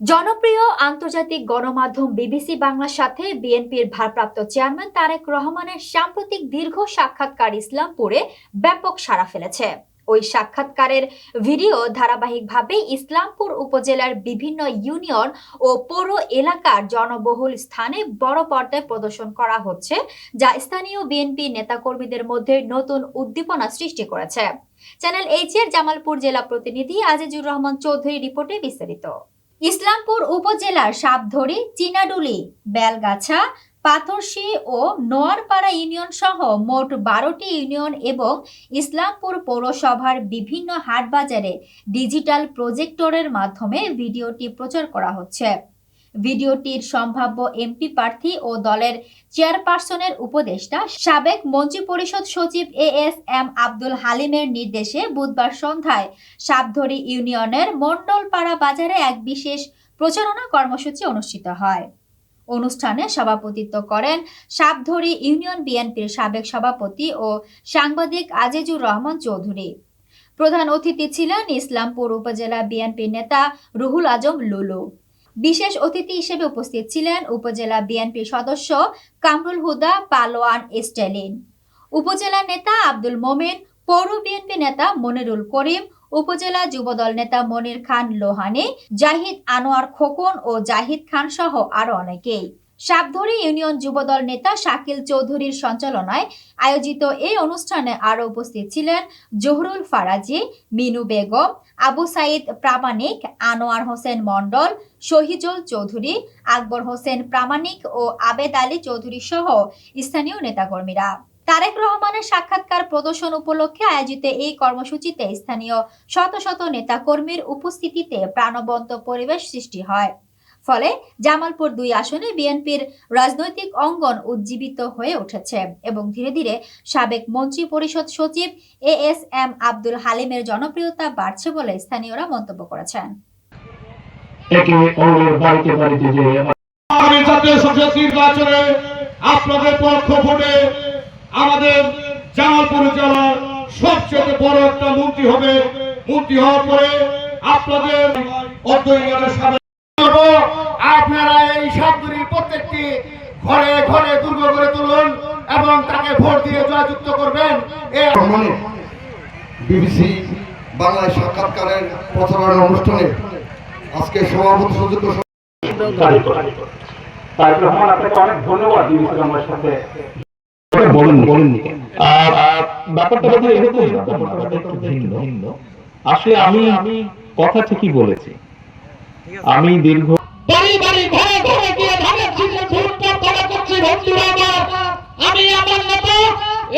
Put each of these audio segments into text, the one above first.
জনপ্রিয় আন্তর্জাতিক গণমাধ্যম বিবিসি বাংলার সাথে বিএনপির ভারপ্রাপ্ত চেয়ারম্যান তারেক রহমানের সাম্প্রতিক দীর্ঘ সাক্ষাৎকার ইসলামপুরে ব্যাপক সাড়া ফেলেছে। ওই সাক্ষাৎকারের ভিডিও ধারাবাহিকভাবে ইসলামপুর উপজেলার বিভিন্ন ইউনিয়ন ও পৌর এলাকার জনবহুল স্থানে বড় পর্দায় প্রদর্শন করা হচ্ছে, যা স্থানীয় বিএনপি নেতাকর্মীদের মধ্যে নতুন উদ্দীপনা সৃষ্টি করেছে। চ্যানেল এইচ এর জামালপুর জেলা প্রতিনিধি আজিজুর রহমান চৌধুরী রিপোর্টে বিস্তারিত। ইসলামপুর উপজেলার সাপধরি, চিনাডুলি, বেলগাছা, পাথরশি ও নোয়ারপাড়া ইউনিয়ন সহ মোট বারোটি ইউনিয়ন এবং ইসলামপুর পৌরসভার বিভিন্ন হাটবাজারে ডিজিটাল প্রজেক্টরের মাধ্যমে ভিডিওটি প্রচার করা হচ্ছে। ভিডিওটির সম্ভাব্য এমপি প্রার্থী ও দলের চেয়ারপারসনের উপদেষ্টা সাবেক মন্ত্রী পরিষদ সচিব এ এস এম আব্দুল হালিমের নির্দেশে বুধবার সন্ধ্যায় সাপধরি ইউনিয়নের মণ্ডলপাড়া বাজারে এক বিশেষ প্রচারণা কর্মসূচি অনুষ্ঠিত হয়। অনুষ্ঠানে সভাপতিত্ব করেন সাপধরি ইউনিয়ন বিএনপির সাবেক সভাপতি ও সাংবাদিক আজিজুর রহমান চৌধুরী। প্রধান অতিথি ছিলেন ইসলামপুর উপজেলা বিএনপি নেতা রুহুল আজম লুলু। বিশেষ অতিথি হিসেবে উপস্থিত ছিলেন উপজেলা বিএনপি সদস্য কামরুল হুদা, পালোয়ান স্টেলিন। উপজেলা নেতা আব্দুল মোমেন, পৌর বিএনপি নেতা মনিরুল করিম, উপজেলা যুবদল নেতা মনির খান লোহানি, জাহিদ আনোয়ার খোকন ও জাহিদ খান সহ আরও অনেকেই। সাপধরি ইউনিয়ন যুবদল নেতা শাকিল চৌধুরীর সঞ্চালনায় আয়োজিত এই অনুষ্ঠানে আরও উপস্থিত ছিলেন জহুরুল ফারাজি, মিনু বেগম, আবু সাইদ প্রামাণিক, আনোয়ার হোসেন মণ্ডল, শহীজুল চৌধুরী, আকবর হোসেন প্রামাণিক ও আবেদ আলী চৌধুরী সহ স্থানীয় নেতাকর্মীরা। তারেক রহমানের সাক্ষাৎকার প্রদর্শন উপলক্ষে আয়োজিত এই কর্মসূচিতে স্থানীয় শত শত নেতাকর্মীর উপস্থিতিতে প্রাণবন্ত পরিবেশ সৃষ্টি হয়। ফলে জামালপুর দুই আসনে বিএনপির রাজনৈতিক অঙ্গন উজ্জীবিত হয়ে উঠেছে এবং ধীরে ধীরে সাবেক মন্ত্রী পরিষদ সচিব এ এস এম আব্দুল হালিমের জনপ্রিয়তা বাড়ছে বলে স্থানীয়রা মন্তব্য করেছেন। একে অন্যের বাড়িতে বাড়িতে যে আগামী জাতীয় সংসদ নির্বাচনে আপনাদের পক্ষ ভোটে আমাদের জামালপুর জেলার সবচেয়ে বড় একটা মন্ত্রী হবে। মন্ত্রী হওয়ার পরে আপনাদের করব। আপনারা এই সাতগুলির প্রত্যেকটি ঘরে ঘরে দুর্গ করে তুলুন এবং তাকে ভোট দিয়ে জয়যুক্ত করবেন। বিবিসি বাংলায় সাক্ষাৎকারের প্রচারণা অনুষ্ঠানে আজকে সভাপতি সুযোগ্য কারিগর তারেক রহমান আপনাকে অনেক ধন্যবাদ সাথে। বলুন বলুন। ব্যাপারটা এরকম ব্যাপারটা একটু ভিন্ন। আসলে আমি আমি কথা ঠিকই বলেছি। আমি দীর্ঘ বাড়ি বাড়ি ঘরে ঘরে গিয়ে ধানের শীষে ভোট প্রার্থনা করছি বন্ধুরা আমার আমি আমার নেতা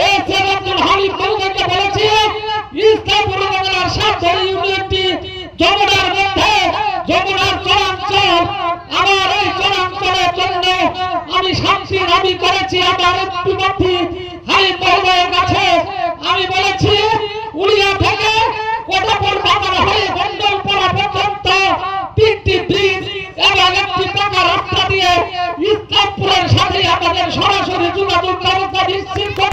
এ সেরাজুল হালিম মহোদয়কে বলেছি ইসলামপুর উপজেলার সাতজন ইউনিয়নটি যমুনার মধ্যে যমুনার চরাঞ্চল আমার এই চরাঞ্চলের জন্য আমি শান্তি দাবি করেছি আমার এমপি হালিম মহোদয়ের কাছে। আমি বলেছি উড়িয়া Cabo, cabo, cabo, cabo,